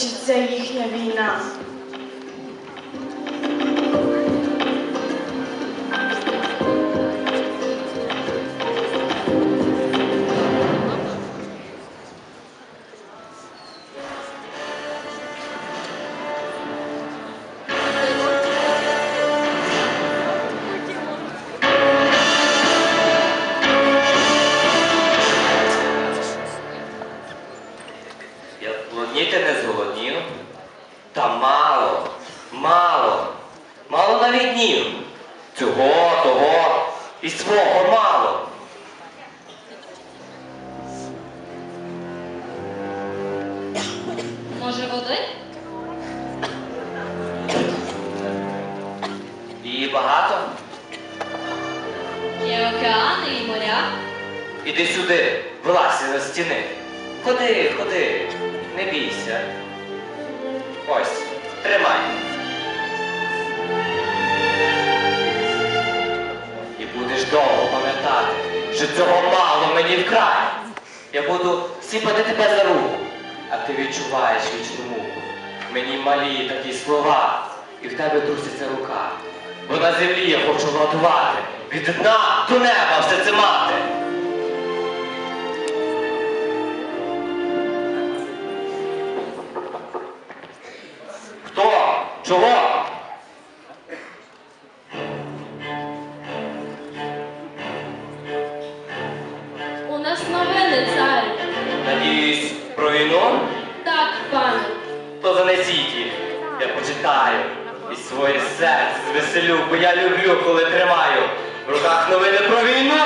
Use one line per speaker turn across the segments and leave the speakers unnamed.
закінчиться їхня війна.
Я Та мало, мало, мало навіть днів. Цього, того і свого мало.
Може, води?
І багато.
Є океани і моря.
Іди сюди, вилазь на стіни. Ходи, ходи, не бійся. Ось, тримай. І будеш довго пам'ятати, що цього мало мені вкрай. Я буду сіпати тебе за руку, а ти відчуваєш вічну муку. Мені малі такі слова, і в тебе труситься рука. Бо на землі я хочу владувати, від дна до неба все це мати. Чого?
У нас новини, царю.
Надіюсь, про війну?
Так, пане.
То занесіть їх. Я почитаю. І своє серце звеселю, бо я люблю, коли тримаю в руках новини про війну.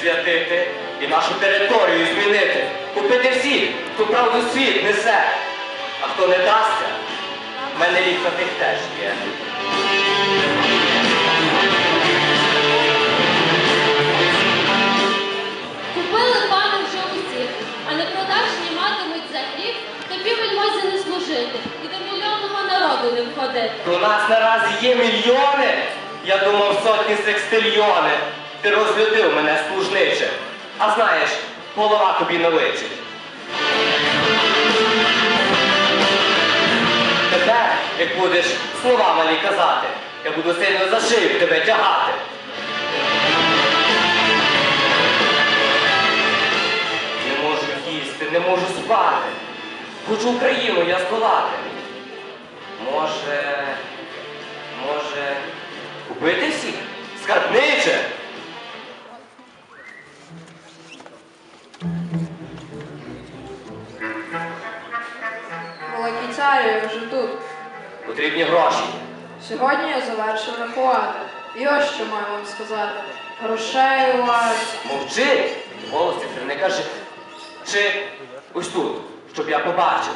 Присвятити, і нашу територію змінити, купити всіх, хто правду світ несе. А хто не дасться, в мене рік на тих теж є.
Купили пане вже усіх, а не продажні матимуть за гріх, тобі вельмозі не служити і до мільйонного народу не входити.
У нас наразі є мільйони. Я думав сотні секстильйони. Ти розлютив мене служниче. А знаєш, голова тобі не личить. Тепер, як будеш слова малі казати, я буду сильно за шию тебе тягати. Не можу їсти, не можу спати. Хочу Україну я здолати. Може, може, купити всіх? Гроші.
Сьогодні я завершив рахувати. І ось що маю вам сказати. Грошей у вас.
Мовчи, голос не кажи. Чи ось тут, щоб я побачив.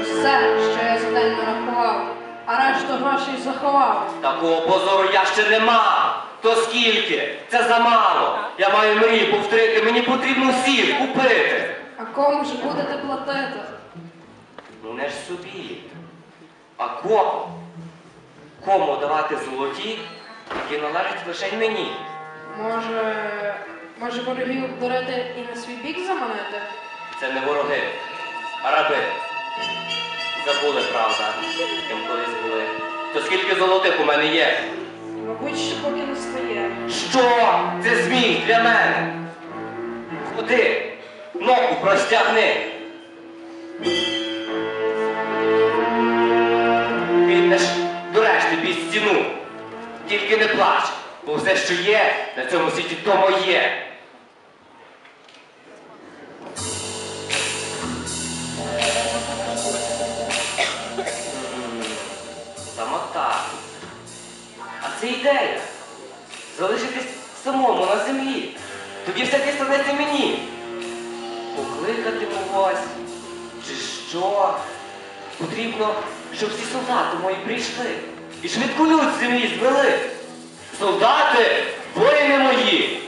Ось це, що я за день нарахував, а решту грошей заховав.
Такого позору я ще не мав. То скільки? Це замало. Я маю мрію повторити, мені потрібно всіх купити.
А кому ж будете платити?
Ну не ж собі. А кому? Кому давати золоті, які належать лише мені?
Може, може ворогів обдурити і на свій бік заманити?
Це не вороги, а раби. Забули, правда, ким колись були. То скільки золотих у мене є?
Мабуть, ще поки не стає.
Що? Це змій для мене. Ходи, ногу простягни. Піднеш до решти під стіну. Тільки не плач, бо все, що є, на цьому світі то моє. Це ідея. Залишитись самому на землі. Тоді все дістанеться мені. Покликати когось. Чи що? Потрібно щоб всі солдати мої прийшли і швидку людь землі звели. Солдати, воїни мої!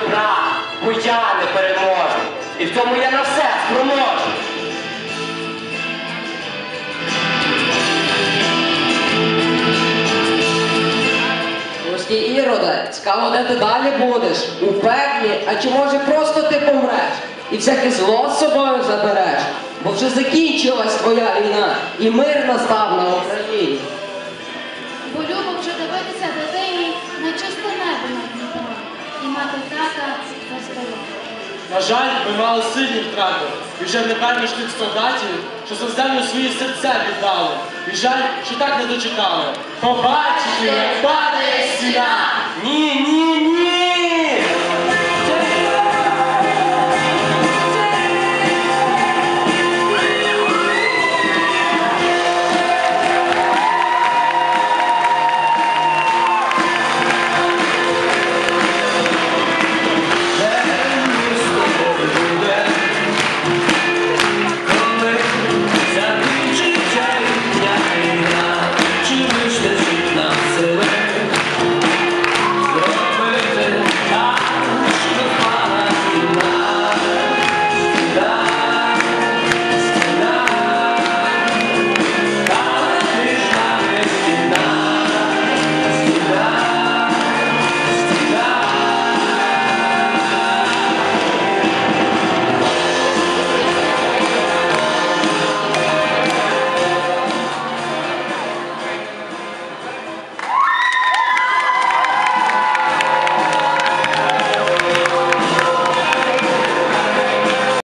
Добра, бо я не переможу. І в цьому я на все спроможу.
Руський Іроде, цікаво, де ти далі будеш? У пеклі, а чи може просто ти помреш? І всяке зло з собою забереш? Бо вже закінчилась твоя війна, і мир настав на Україні.
На жаль, ми мали сильні втрати, і вже не певніш тих солдатів, що за землю свої серця віддали. І жаль, що так не дочекали. Побачити, як падає стіна,